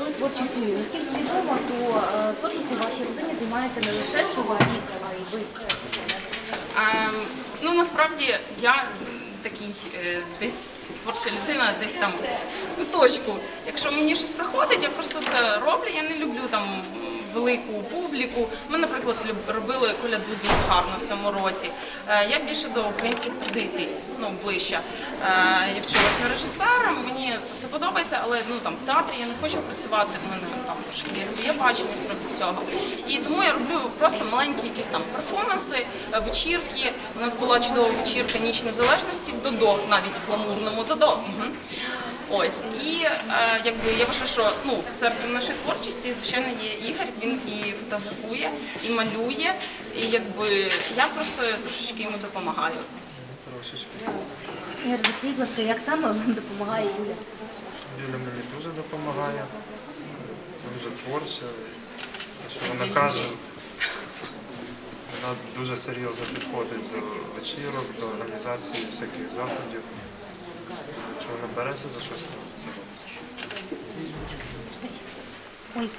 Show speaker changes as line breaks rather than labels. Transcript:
Наскільки відомо, то е, творчістю в вашій родині займається не лише чоловік, а й ви.
Ем, ну насправді я такий е, десь творча людина, десь там точку. Якщо мені щось приходить, я просто це роблю. Я не люблю там велику публіку. Ми, наприклад, робили коляду дуже гарно в цьому році. Е, я більше до українських традицій, ну ближче. Я вчилась на режисера, це все подобається, але ну там в театрі я не хочу працювати. У мене там є своє бачення з приводу цього. І тому я роблю просто маленькі якісь там перформанси, е, вечірки. У нас була чудова вечірка Ніч Незалежності в Додо, навіть в гламурному Додо. Мгм. Ось і е, якби я вважаю, що ну серцем нашої творчості, звичайно, є Ігор. Він і фотографує, і малює. І якби я просто трошечки йому допомагаю.
Трошечки.
Ігор, розкажіть, будь ласка, як саме вам допомагає Юля?
Юля мені дуже допомагає, дуже творча. Що вона каже, вона дуже серйозно підходить до вечірок, до організації всяких заходів. Якщо вона береться за щось, це робить.
Ой,